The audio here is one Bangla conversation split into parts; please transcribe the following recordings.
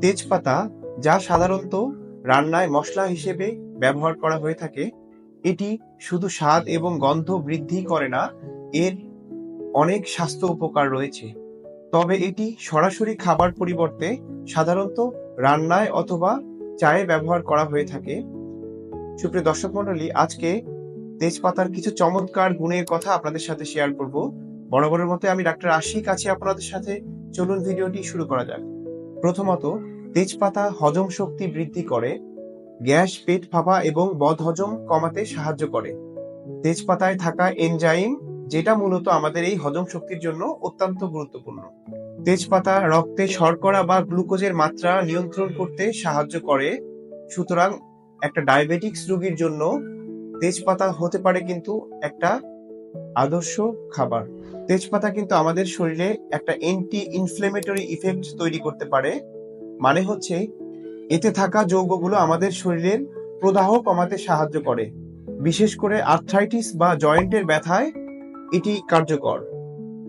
তেজপাতা, যা সাধারণত রান্নায় মশলা হিসেবে ব্যবহার করা হয়ে থাকে, এটি শুধু স্বাদ এবং গন্ধ বৃদ্ধি করে না, এর অনেক স্বাস্থ্য উপকার রয়েছে। তবে এটি সরাসরি খাবার পরিবর্তে সাধারণত রান্নায় অথবা চায়ে ব্যবহার করা হয়ে থাকে। সুপ্রিয় দর্শক মন্ডলী আজকে তেজপাতার কিছু চমৎকার গুণের কথা আপনাদের সাথে শেয়ার করব। বরাবরের মতো আমি ডাক্তার আশিক আছি আপনাদের সাথে। চলুন ভিডিওটি শুরু করা যাক। প্রথমত, তেজপাতা হজম শক্তি বৃদ্ধি করে, গ্যাস পেট ফাঁপা এবং বদহজম কমাতে সাহায্য করে। তেজপাতায় থাকা এনজাইম, যেটা মূলত আমাদের এই হজম শক্তির জন্য অত্যন্ত গুরুত্বপূর্ণ। তেজপাতা রক্তে শর্করা বা গ্লুকোজের মাত্রা নিয়ন্ত্রণ করতে সাহায্য করে, সুতরাং একটা ডায়াবেটিক্স রোগীর জন্য তেজপাতা হতে পারে কিন্তু একটা আদর্শ খাবার। তেজপাতা কিন্তু আমাদের শরীরে একটা অ্যান্টি ইনফ্লেমেটরি ইফেক্ট তৈরি করতে পারে। মানে হচ্ছে, এতে থাকা যৌগগুলো আমাদের শরীরের প্রদাহ কমাতে সাহায্য করে। বিশেষ করে আর্থ্রাইটিস বা জয়েন্টের ব্যথায় এটি কার্যকর।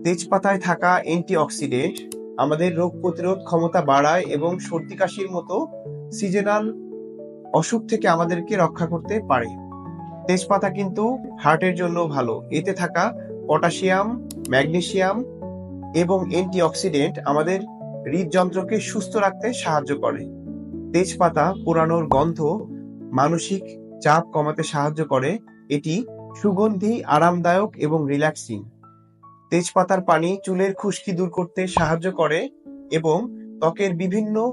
তেজপাতায় থাকা অ্যান্টিঅক্সিডেন্ট আমাদের রোগ প্রতিরোধ ক্ষমতা বাড়ায় এবং সর্দি কাশির মতো সিজনাল অসুখ থেকে আমাদেরকে রক্ষা করতে পারে। তেজপাতা কিন্তু হার্টের জন্য ভালো। এতে থাকা পটাশিয়াম ম্যাগনেসিয়াম এবং অ্যান্টিঅক্সিডেন্ট আমাদের হৃদযন্ত্রকে সুস্থ রাখতে সাহায্য করে। তেজপাতা পোড়ানোর গন্ধ মানসিক চাপ কমাতে সাহায্য করে। এটি সুগন্ধি, আরামদায়ক এবং রিল্যাক্সিং। তেজপাতার পানি চুলের খুশকি দূর করতে সাহায্য করে এবং ত্বকের বিভিন্ন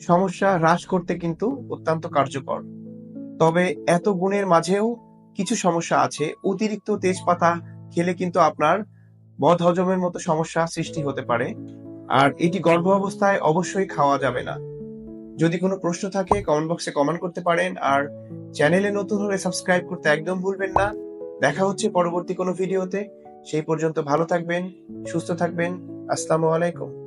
সমস্যা হ্রাস করতে কিন্তু অত্যন্ত কার্যকর। তবে এত গুণের মাঝেও কিছু সমস্যা আছে। অতিরিক্ত তেজপাতা খেলে কিন্তু আপনার বদহজমের মতো সমস্যা সৃষ্টি হতে পারে। আর এটি গর্ভ অবস্থায় অবশ্যই খাওয়া যাবে না। যদি কোনো প্রশ্ন থাকে কমেন্ট বক্সে কমেন্ট করতে পারেন। আর চ্যানেলে নতুন হলে সাবস্ক্রাইব করতে একদম ভুলবেন না। দেখা হচ্ছে পরবর্তী কোনো ভিডিওতে সেই পর্যন্ত ভালো থাকবেন, সুস্থ থাকবেন। আসসালামু আলাইকুম।